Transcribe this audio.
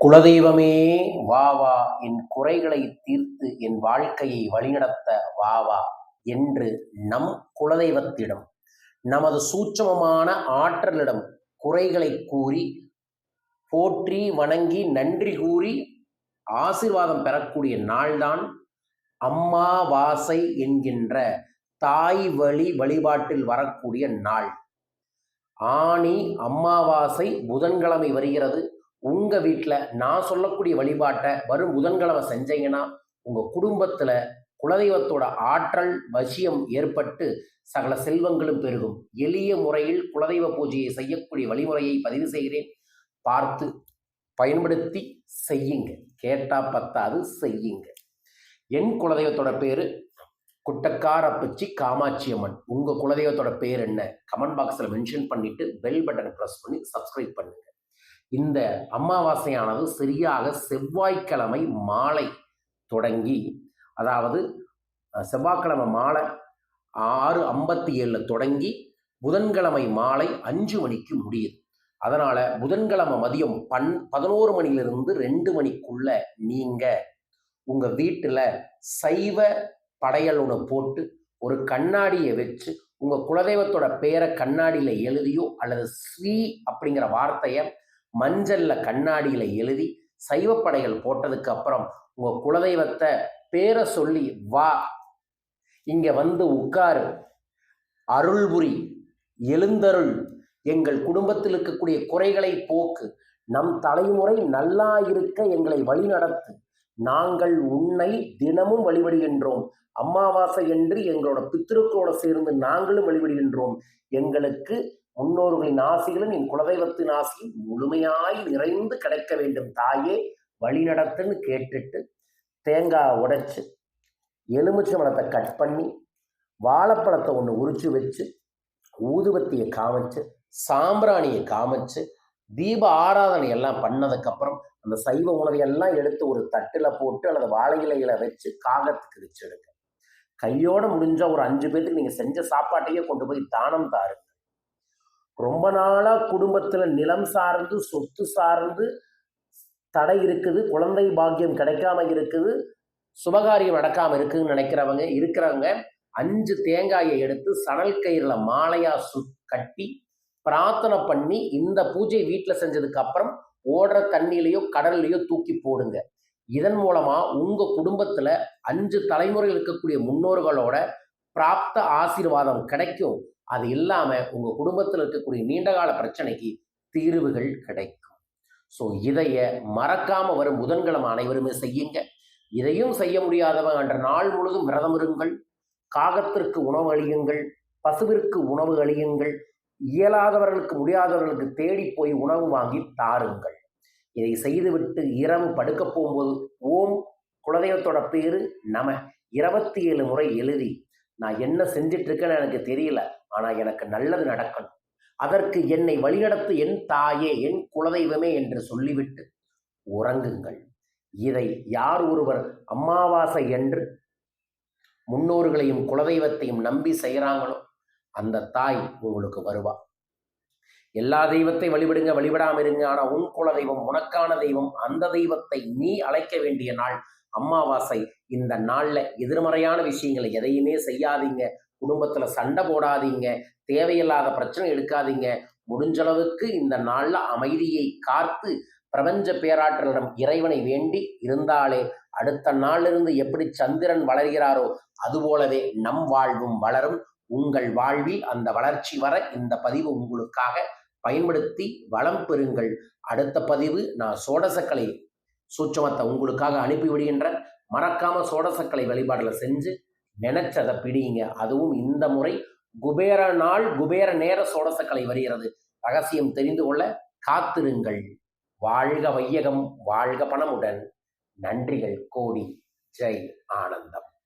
குலதெய்வமே வா வா என் குறைகளை தீர்த்து என் வாழ்க்கையை வழிநடத்த வா வா என்று நம் குலதெய்வத்திடம் நமது சூட்சமமான ஆற்றலிடம் குறைகளை கூறி போற்றி வணங்கி நன்றி கூறி ஆசீர்வாதம் பெறக்கூடிய நாள்தான் அம்மாவாசை என்கின்ற தாய் வழி வழிபாட்டில் வரக்கூடிய நாள். ஆணி அம்மாவாசை புதன்கிழமை வருகிறது. உங்கள் வீட்டில் நான் சொல்லக்கூடிய வழிபாட்டை வரும் புதன்கிழமை செஞ்சீங்கன்னா உங்கள் குடும்பத்தில் குலதெய்வத்தோட ஆற்றல் வசியம் ஏற்பட்டு சகல செல்வங்களும் பெருகும். எளிய முறையில் குலதெய்வ பூஜையை செய்யக்கூடிய வழிமுறையை பதிவு செய்கிறேன். பார்த்து பயன்படுத்தி செய்யுங்க. கேட்டா பத்தாது செய்யுங்க. என் குலதெய்வத்தோட பேரு குட்டக்கார பிச்சி காமாட்சி அம்மன் உங்க குலதெய்வத்தோட பேர் என்ன? கமெண்ட் பாக்ஸில் மென்ஷன் பண்ணிட்டு பெல் பட்டனை ப்ரெஸ் பண்ணி சப்ஸ்கிரைப் பண்ணுங்க. இந்த அமாவாசையானது சரியாக செவ்வாய்க்கிழமை மாலை தொடங்கி அதாவது செவ்வாய்க்கிழமை மாலை ஆறு ஐம்பத்தி ஏழில் தொடங்கி புதன்கிழமை மாலை அஞ்சு மணிக்கு முடியுது. அதனால் புதன்கிழமை மதியம் பன் பதினோரு மணிலிருந்து ரெண்டு மணிக்குள்ள நீங்கள் உங்கள் வீட்டில் சைவ படையல் ஒன்று போட்டு ஒரு கண்ணாடியை வச்சு உங்கள் குலதெய்வத்தோட பேரை கண்ணாடியில் எழுதியோ அல்லது ஸ்ரீ அப்படிங்கிற வார்த்தையை மஞ்சளில் கண்ணாடியில் எழுதி சைவப்படைகள் போட்டதுக்கு அப்புறம் உங்கள் குலதெய்வத்தை பேரை சொல்லி வா. இங்கே வந்து உட்காரு. அருள்புரி எழுந்தருள். எங்கள் குடும்பத்தில் இருக்கக்கூடிய குறைகளை போக்கு. நம் தலைமுறை நல்லா இருக்க எங்களை வழிநடத்து. நாங்கள் உன்னை தினமும் வழிபடுகின்றோம். அமாவாசை என்று எங்களோட பித்திருக்களோட சேர்ந்து நாங்களும் வழிபடுகின்றோம். எங்களுக்கு முன்னோர்களின் ஆசிகளும் என் குலதெய்வத்தின் ஆசியும் முழுமையாய் நிறைந்து கிடைக்க வேண்டும். தாயே வழிநடத்துன்னு கேட்டுட்டு தேங்காய் உடைச்சு எலுமிச்சம்பழத்தை கட் பண்ணி வாழைப்பழத்தை ஒன்று உரிச்சு வச்சு ஊதுபத்தியை காமிச்சு சாம்பிராணியை காமிச்சு தீப ஆராதனை எல்லாம் பண்ணதுக்கப்புறம் அந்த சைவ உணவையெல்லாம் எடுத்து ஒரு தட்டில் போட்டு அல்லது வாழை இலையில வச்சு காகத்துக்கு வச்சிடுங்க கையோட முடிஞ்ச ஒரு அஞ்சு பேர்த்துக்கு நீங்கள் செஞ்ச சாப்பாட்டையே கொண்டு போய் தானம் தாருங்க. ரொம்ப நாளாக குடும்பத்தில் நிலம் சார்ந்து சொத்து சார்ந்து தடை இருக்குது குழந்தை பாக்கியம் கிடைக்காம இருக்குது சுபகாரியம் நடக்காம இருக்குன்னு நினைக்கிறவங்க இருக்கிறவங்க அஞ்சு தேங்காயை எடுத்து சணல் கயிறுல மாலையா சு கட்டி பிரார்த்தனை பண்ணி இந்த பூஜை வீட்டில் செஞ்சதுக்கு அப்புறம் ஓடுற தண்ணியிலையோ கடல்லையோ தூக்கி போடுங்க. இதன் மூலமா உங்க குடும்பத்துல அஞ்சு தலைமுறையில் இருக்கக்கூடிய முன்னோர்களோட பிராப்த ஆசீர்வாதம் கிடைக்கும். அது இல்லாமல் உங்கள் குடும்பத்தில் இருக்கக்கூடிய நீண்டகால பிரச்சனைக்கு தீர்வுகள் கிடைக்கும். ஸோ இதைய மறக்காம வரும் புதன்கிழமை அனைவருமே செய்யுங்க. இதையும் செய்ய முடியாதவங்க அன்ற நாள் முழுதும் விரதம் இருங்கள். காகத்திற்கு உணவு அழியுங்கள் பசுவிற்கு உணவு அழியுங்கள் இயலாதவர்களுக்கு முடியாதவர்களுக்கு தேடி போய் உணவு வாங்கி தாருங்கள். இதை செய்துவிட்டு இரவு படுக்க போகும்போது ஓம் குலதெய்வத்தோட பேரு நம. இருபத்தி ஏழு முறை எழுதி நான் என்ன செஞ்சிட்டு இருக்கேன்னு எனக்கு தெரியல ஆனால் எனக்கு நல்லது நடக்கணும். அதற்கு என்னை வழிநடத்து என் தாயே என் குலதெய்வமே என்று சொல்லிவிட்டு உறங்குங்கள். இதை யார் ஒருவர் அமாவாசை என்று முன்னோர்களையும் குலதெய்வத்தையும் நம்பி செய்கிறாங்களோ அந்த தாய் உங்களுக்கு வருவா. எல்லா தெய்வத்தை வழிபடுங்க வழிபடாம இருங்க ஆனா உன் குலதெய்வம் உனக்கான தெய்வம் அந்த தெய்வத்தை நீ அழைக்க வேண்டிய நாள் அமாவாசை இந்த நாள்ல எதிர்மறையான விஷயங்களை எதையுமே செய்யாதீங்க. குடும்பத்துல சண்டை போடாதீங்க. தேவையில்லாத பிரச்சனை எடுக்காதீங்க. முடிஞ்ச அளவுக்கு இந்த நாள்ல அமைதியை காத்து பிரபஞ்ச பேராற்றலிடம் இறைவனை வேண்டி இருந்தாலே அடுத்த நாளிலிருந்து எப்படி சந்திரன் வளர்கிறாரோ அதுபோலவே நம் வாழ்வும் வளரும். உங்கள் வாழ்வில் அந்த வளர்ச்சி வர இந்த பதிவு உங்களுக்காக பயன்படுத்தி வளம் பெறுங்கள். அடுத்த பதிவு நான் சோடசக்கலை சூட்சமத்தை உங்களுக்காக அனுப்பி விடுகின்றேன் மறக்காம சோடசக்கலை வழிபாடுல செஞ்சு நினைச்சதை பிடிங்க. அதுவும் இந்த முறை குபேர நாள் குபேர நேர சோடசக்கலை வருகிறது. ரகசியம் தெரிந்து கொள்ள காத்திருங்கள். வாழ்க வையகம் வாழ்க பணமுடன். நன்றிகள். கோடி. ஜெய் ஆனந்தம்.